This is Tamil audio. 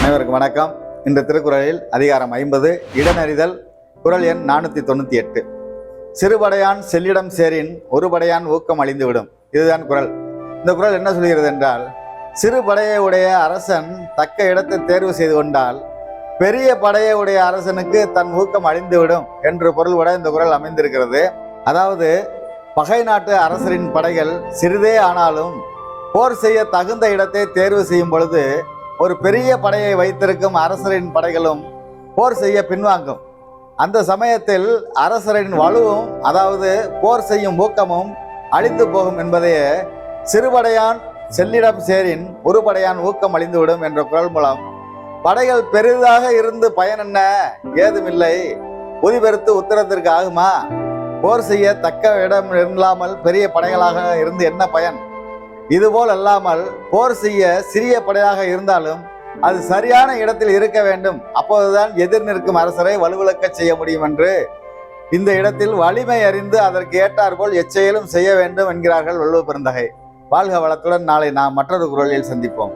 அனைவருக்கும் வணக்கம். இந்த திருக்குறளில் அதிகாரம் ஐம்பது இடனறிதல் குறள் எண் நானூற்றி தொண்ணூற்றி எட்டு. சிறுபடையான் செல்லிடம் சேரின் ஒரு படையான் ஊக்கம் அழிந்துவிடும். இதுதான் குறள். இந்த குறள் என்ன சொல்கிறது என்றால் சிறுபடையை உடைய அரசன் தக்க இடத்தை தேர்வு செய்து கொண்டால் பெரிய படையை உடைய அரசனுக்கு தன் ஊக்கம் அழிந்துவிடும் என்று பொருள்பட இந்த குறள் அமைந்திருக்கிறது. அதாவது பகை நாட்டு அரசரின் படைகள் சிறிதே ஆனாலும் போர் செய்ய தகுந்த இடத்தை தேர்வு செய்யும் பொழுது ஒரு பெரிய படையை வைத்திருக்கும் அரசரின் படைகளும் போர் செய்ய பின்வாங்கும். அந்த சமயத்தில் அரசரின் வலுவும் அதாவது போர் செய்யும் ஊக்கமும் அழிந்து போகும் என்பதையே சிறுபடையான் செல்லிடம் சேரின் ஒரு படையான் ஊக்கம் அழிந்துவிடும் என்ற குரல் மூலம் படைகள் பெரிதாக இருந்து பயன் என்ன? ஏதுமில்லை உதிபெருத்து உத்தரத்திற்கு ஆகுமா? போர் செய்ய தக்க இடம் இல்லாமல் பெரிய படைகளாக இருந்து என்ன பயன்? இதுபோல் அல்லாமல் போர் செய்ய சிறிய படையாக இருந்தாலும் அது சரியான இடத்தில் இருக்க வேண்டும். அப்போதுதான் எதிர் நிற்கும் அரசரை வலுவிழக்க செய்ய முடியும் என்று. இந்த இடத்தில் வலிமை அறிந்து அதற்கு ஏற்றாற்போல் எச்செயலும் செய்ய வேண்டும் என்கிறார்கள் வள்ளுவ பெருந்தகை. வாழ்க வளத்துடன் நாளை நாம் மற்றொரு குரலில் சந்திப்போம்.